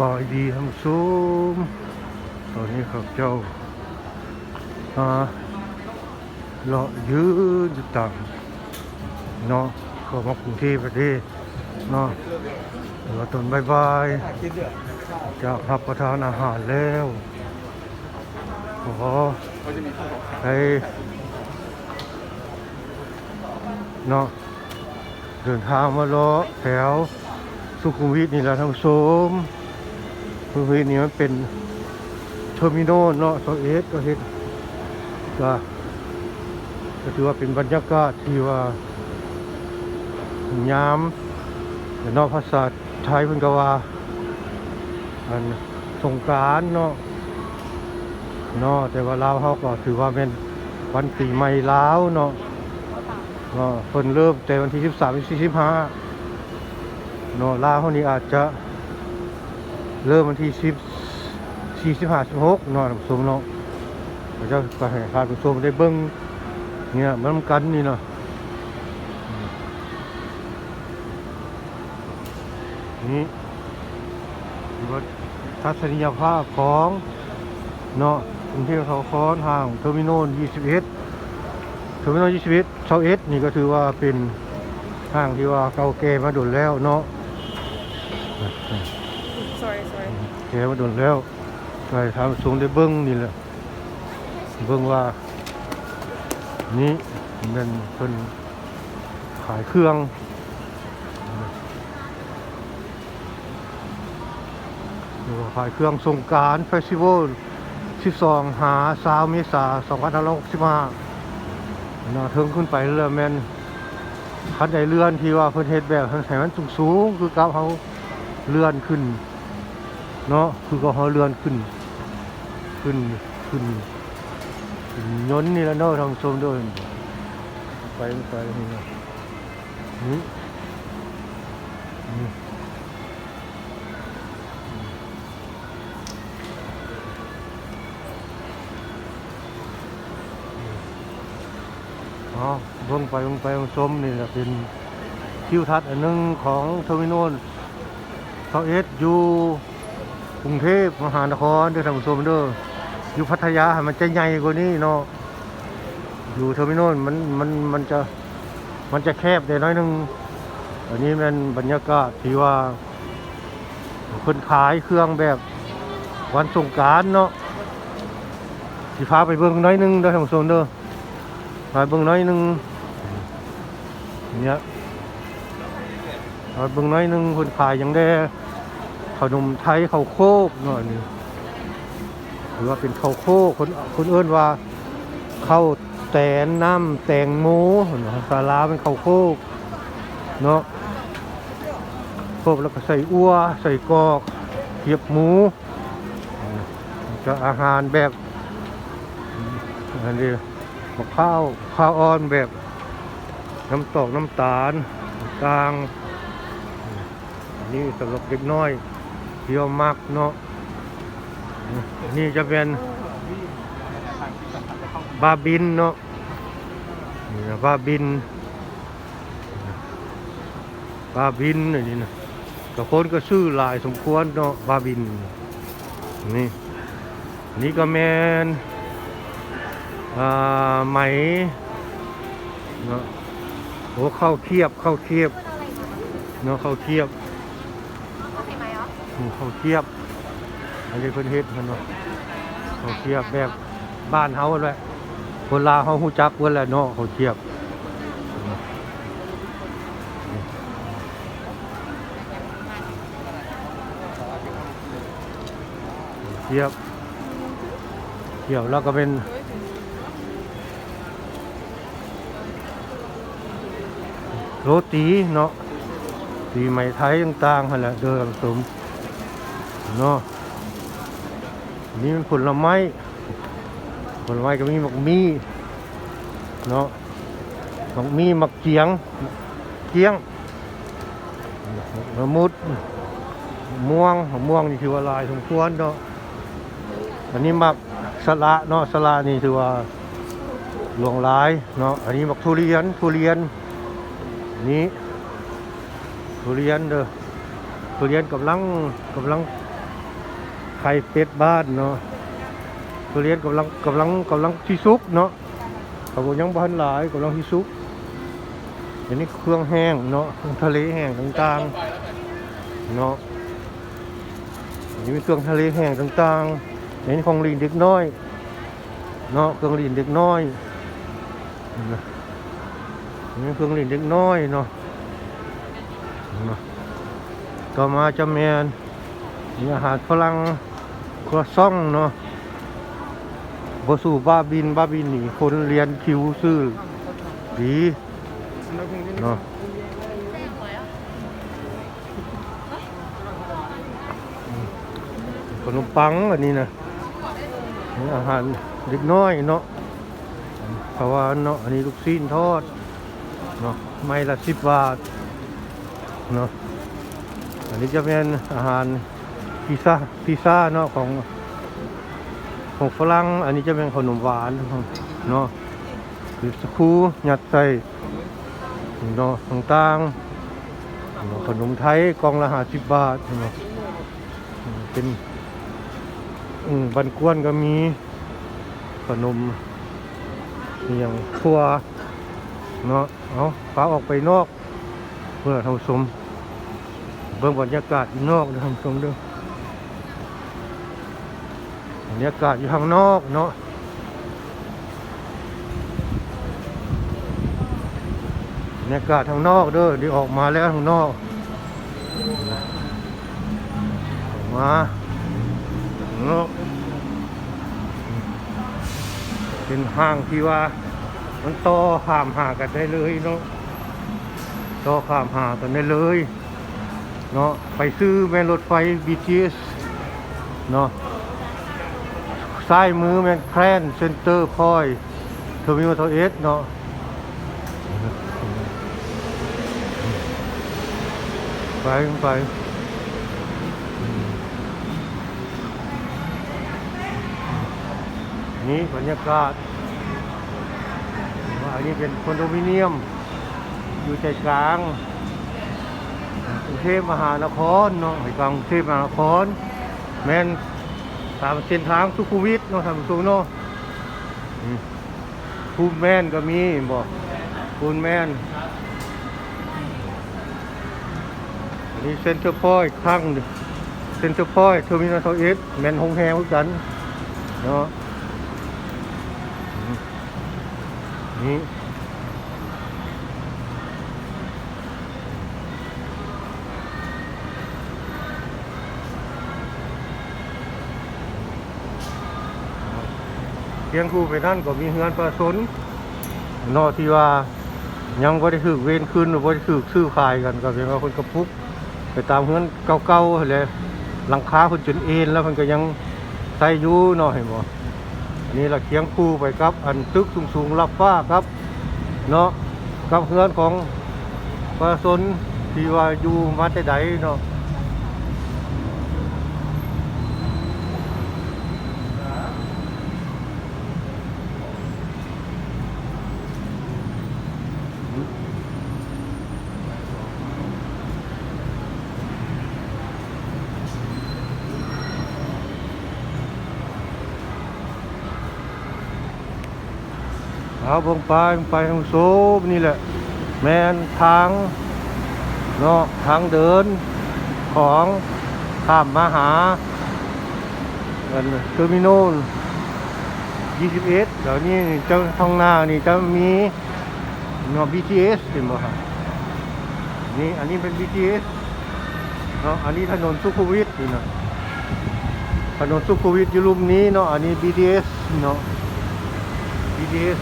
บายดีทั้งสูมตอนนี้ครับเจ้าอาเลาะยืนอยู่ต่างเนาะเข้ามากรุงเทพประเนาะเดี๋ยวตนบายบายจะรับประทานอาหารแล้วขอให้เนาะเดินทางมารอแถวสุขุมวิทนี่แหละท่านผู้ชมสุขุม วิทนี่มันเป็นเทอร์มินอลเนาะโซเอสก็เห็นก็ก็ถือว่าเป็นบรรยากาศที่ว่ายามแต่นอกภาษาไทยเพิ่นก็ว่า อันสงกานต์เนาะเนาะแต่ว่าลาวเขาก็ถือว่าเป็นวันปีใหม่ลาวเนาะเนาะเพิ่นเริ่มแต่วันที่ 13ถึง45เนาะลาวเขานี้อาจจะ เริ่มวันที่สิบสี่สิบห้าสิบหกนาะท่านผู้ชมเนาะเราจะไปให้ท่าผู้ชมได้เบิ้งเนี่ยมันกันนี่เนาะนี่ว่าทัศนียภาพของเนาะกรุงเทพเขาค้อนห่างเทอร์มินอล21เทอร์มินอล21 21นี่ก็ถือว่าเป็นห้างที่ว่าเก่าแก่มาโดนแล้วเนาะ แก่มาโดนแล้วไปทำสูงได้เบิ้งนี่แหละเบิ้งว่า นี่มันเป็นขายเครื่องหรือว่าขายเครื่องสงการเฟสติวัล12 หา3เมษายน2565น่าถึงขึ้นไปเรือยแมนคันใดเลื่อนที่ว่าเพิ่นเฮ็ดแบบให้มันสูงสูงๆคือกับเขาเลื่อนขึ้น เนาะคือก็เขาเลื่อนขึ้น ขึ้นขึ้นขึ้นยนนี่แหละเนาะทางชมด้วยไปไปนี่เนาะนี่นี่อ๋อเบิ่งไปเบิ่งไปเบิ่งชมนี่แหละเป็นทิวทัศน์อันหนึงของเทอร์มินอลเทาเอสอยู่ กรุงเทพมหานครเด้อท่านผู้ชมเด้ออยู่พัทยาให้มันจะใหญ่กว่านี้เนาะอยู่เทอร์มินอลมันมันมันจะมันจะแคบได้น้อยนึงอันนี้มันบรรยากาศที่ว่าคนขายเครื่องแบบวันสงการเนาะสิพาไปเบิ่งน้อยนึงเด้อท่านผู้ชมเด้อไปเบิ่งน้อยนึงเนี่ยไปเบิ่งน้อยนึงคนขายยังได้ ขนมไทยข้าวโคกเนาะนี่หรือว่าเป็นข้าวโคกคนคนเอิ้นว่าข้าวแตนน้ำแตงโมเนาะสาลาเป็นข้าวโคกเนาะโคกแล้วก็ใส่อัวใส่กอกเกียบหมูจะอาหารแบบอันนี้มะพร้าวข้าวอ่อนแบบน้ำตอกน้ำตาลกลางอันนี่สำหรับเด็กน้อย เที่ยวมักเนาะนี่จะเป็นบาบินเนาะนี่นะบาบินบาบินอันนี่นะกับคนก็ซื้อหลายสมควรเนาะบาบินนี่นี่ก็แมนอ่าไหมเนาะโอ้เข้าเคียบเข้าเคียบเนาะเข้าเคียบ อืมข้าวเคียบอันนี้เพิ่นเฮ็ดเพิ่นเนาะข้าวเคียบแบบบ้านเฮาแหละคนลาวเฮาฮู้จักเพิ่นแหละเนาะข้าวเคียบข้าวเคียบเคียบแล้วก็เป็นโรตีเนาะตีไหมไทยต่างๆหั่นแหละเดินสม เนาะนี่มันผลไม้ผลไม้ก็มีหมักมีเนาะหมักมีหมักเจียงเจียงมะมุดม่วงมะม่วงนี่ถือว่าลายสมควรเนาะอันนี้มักสละเนาะสละนี่ถือว่าหลวงลายเนาะอันนี้หมักทุเรียนทุเรียนนี่ทุเรียนเด้อทุเรียนกำลังกำลัง ไข่เป็ดบ้านเนาะทุเรียนกำลังกำลังกำลังที่ซุกเนาะเขาก็ยังบ้านหลายกำลังที่ซุกอันนี้เครื่องแห้งเนาะเครื่องทะเลแห้งต่างๆเนาะอันนี้เป็นเครื่องทะเลแห้งต่างๆอันนี้ของลินเด็กน้อยเนาะเครื่องลินเด็กน้อยอันนี้เครื่องลินเด็กน้อยเนาะเนาะต่อมาจะแมนมีอาหารฝรั่ง ครัวซ่องเนาะบสู่บ้าบินบ้าบินหนีคนเรียนคิวซื้อดีเนาะขนมปังอันนี้นะนี่อาหารเด็กน้อยเนาะเพราะว่าเนาะอันนี้ลูกชิ้นทอดเนาะไม่ละสิบบาทเนาะอันนี้จะเป็นอาหาร พิซซ่าพิซซ่าเนาะของของฝรั่งอันนี้จะเป็นขนมหวานเนาะหรือสคูยัดใส่เนาะต่างๆเนาะขนมไทยกองละห้าสิบบาทเนาะเป็นอืมบันกวนก็มีขนมอย่างทั่วเนาะเอาฟ้าออกไปนอก เพื่อทำสมเบิ่งบรรยากาศนอกนะท่านผู้ชมด้วย รรยากาศอยู่ข้างนอกเนาะบรรยากาศข้างนอกเด้อดีออกมาแล้วข้างนอกออกมาเนาะเป็นห้างที่ว่า มันต่อข้ามหากันได้เลยเนาะต่อข้ามหากันได้เลยเนาะไปซื้อแม่รถไฟ BTS เนาะ ซ้ายมือแมนแพรนเซ็นเตอร์พอยเทอร์มินอลเอสเนาะไปไปนี่บรรยากาศว่าอันนี้เป็นคอนโดมิเนียม อยู่ใจกลางกรุงเทพมหานครเนาะไปกลางกรุงเทพมหานครแมน ตามเส้นทางสุขุมวิทเนาะทางสูงเนาะอืมภูมิแม่นก็มีบอกภูมิแม่นอันนี้เซ็นเตอร์พอยต์ข้างหนึ่งเซ็นเตอร์พอยต์เทอร์มินอลเอสแม่นหงแฮงเหมือนกันเนาะอืมนี่ เพียงคู่ไปนั่นก็มีเฮือนประสนนอที่ว่ายังบ่ได้ถือเวรคืนหรือบ่ได้ถือซื้อขายกันก็เพียงว่าคนกระพุกไปตามเฮือนเก่าๆเลยหลังคาเพิ่นจนเอ็นแล้วเพิ่นก็ยังใส่ยู่เนาะเห็นบ่อันนี้ละเคียงคู่ไปครับ อันตึกสูงๆรับฟ้าครับเนาะกับเฮือนของประสนที่ว่าอยู่มาแต่ใดเนาะ เอาเบงไปเบิ่งไปทางโซบนี่แหละ แมนทางเนาะทางเดินของข้ามมาหาเทอร์มินอล21เดี๋ยวนี้เจ้าทางหน้านี่จะมีเนาะ BTS เห็นบ่ครับนี่อันนี้เป็น BTS เนาะอันนี้ถนนสุขุมวิทนี่เนาะถนนสุขุมวิทอยู่รูปนี้เนาะอันนี้ BTS เนาะ BTS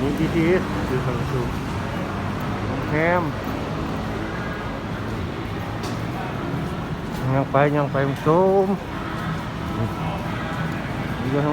นี่ BTS คือทางสูงแฮมยังไปยังไปมันโซมนี่ก็ท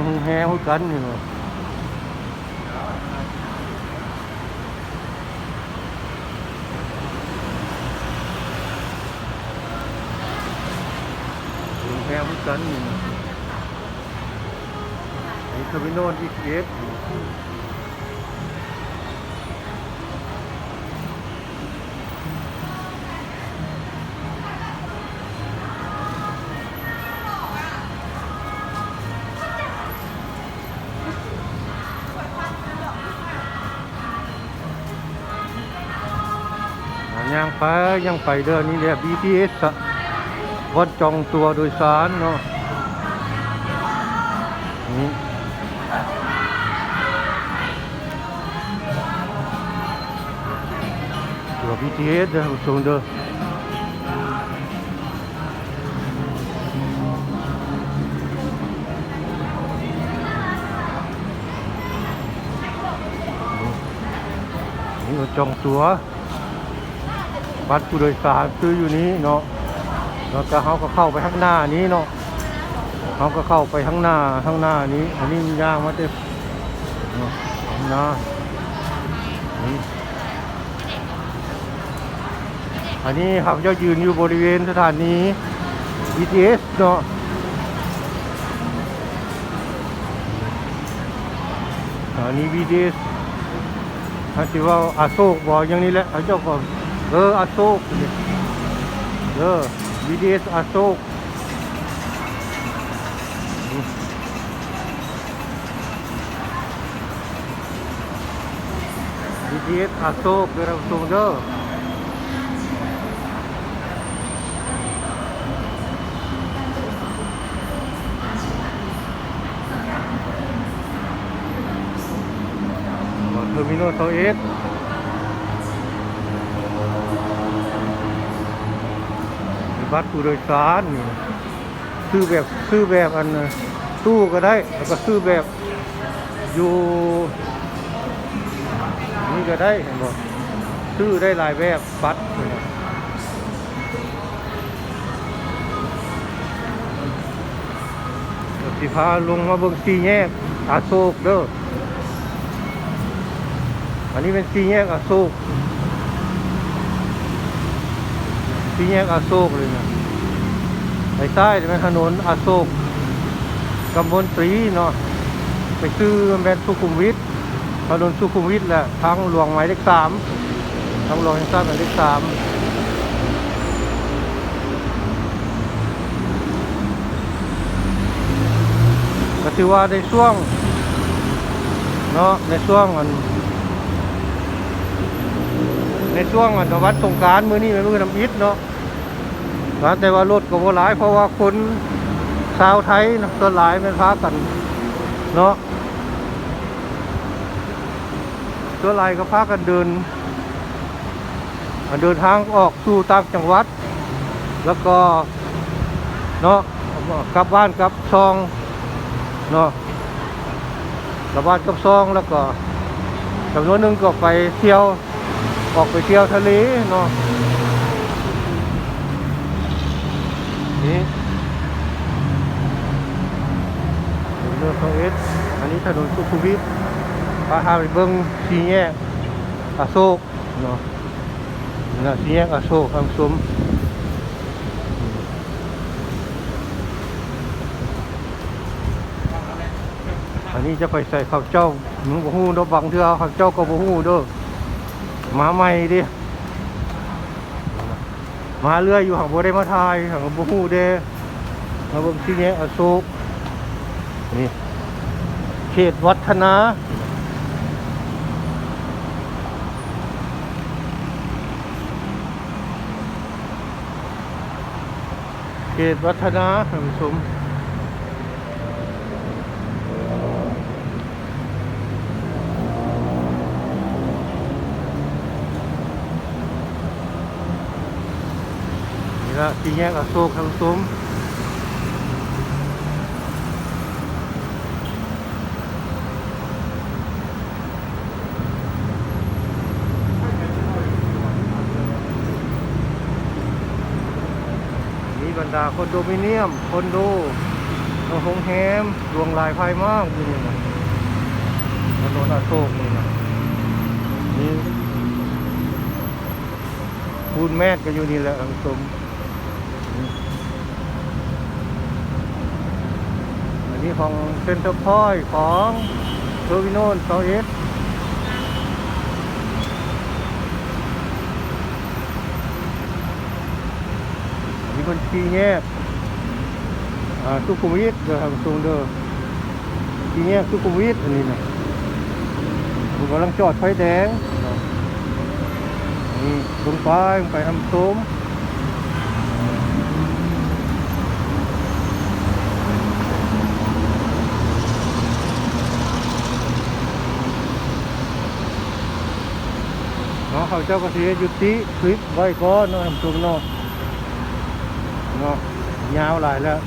ย่างไปย่างไปเด้อนี่แหละ BTS อะวัดจองตัวโดยสารเนาะนี่ตัว BTS เด้อผู้ชมเด้อนี่ก็จองตัว บัตรผู้โดยสารซื้ออยู่นี้เนาะแล้วก็เขาก็เข้าไปข้างหน้านี้เนาะเขาก็เข้าไปข้างหน้าข้างหน้านี้ อันนี้มียางมาเต็มเนะข้างหน้าอันนี้ครับเจ้ายืนอยู่บริเวณสถานี BTS เนาะสถานี BTS ถ้าสิว่าอาโศกบอกอย่างนี้แหละเขาเจ้าก็ เอออาโศกนี่เออ BTS อาโศกอืม BTS อ บัตรผู้โดยสารนี่ซื้อแบบซื้อแบบอันตู้ก็ได้ แล้วก็ซื้อแบบอยู่นี่ก็ได้เห็นบ่ซื้อได้หลายแบบบัตรสิพาลงมาเบิ่งสีแยกอาโศกเด้ออันนี้เป็นสีแยกอาโศก สี่แยกอโศกเลยนะไปใต้เป็นถนนอโศกกำบลตรีเนาะไปซื้อมันเป็นสุขุมวิทถนนสุขุมวิทแหละทางหลวงหมายเลขสามทางหลวงแห่งชาติหมายเลขสามก็ถือว่าในช่วงเนาะในช่วงมัน ในช่วงวันวัดสงการมือนี้เป็นมือน้ำอิฐเนาะแต่ว่ารถก็บ่หลาย เพราะว่าคนชาวไทยนะส่วนหลายแมันพากันเนาะส่วนหลายก็พากันเดินเดินทางออกสู่ต่างจังหวัด แล้วก็เนาะกลับบ้านกลับซองเนาะกลับบ้านกลับซองแล้วก็จำนวนหนึ่งก็ไปเที่ยว ออกไปเที่ยวทะเลเนาะนี่เรือของเอสอันนี้ถนนสุขุมวิทพาพาไปเบิ้งสีแยกอโศกเนาะนะสีแยกอโศกคำสมอันนี้จะไปใส่ข้าวเจ้าหนูบ่ฮู้ด้อบังเทื่อข้าวเจ้าก็บ่ฮู้เด้อ มาใหม่ดิมาเรื่อยอยู่หังบัได้มาทายหังบูฮูเดมาบิ่งที่นี้อโศกนี่เขตวัฒนาเขตวัฒนาท่านผู้ชม นี่ละที่แยกอโศกทางซุ้มมีบรรดาคอนโดมิเนียม คอนโดโรงแรมรวงหลายภายมากนี่นะถนนอโศกนี่นะนี่คูณแม่ก็อยู่นี่แหละทางซุ้ม นี่ของเซ็นเตอร์พอยของเทอร์มินอลเซาเอสอันนี้เป็นทีแยกสุขุมวิทเด้อครับตรงเด้อทีแยกสุขุมวิทอันนี้นะผมกำลังจอดไฟแดงนี่ลงไปลงไปนำส้ม เนาเขาเจ้าก็เสียยุติคลิปไว้ก่อนเนาะน้ำส้มเนาะเนาะยาวหลายแล้ว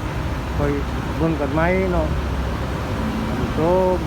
คอยเบิ่งกันไหมเนาะน้ำส้ม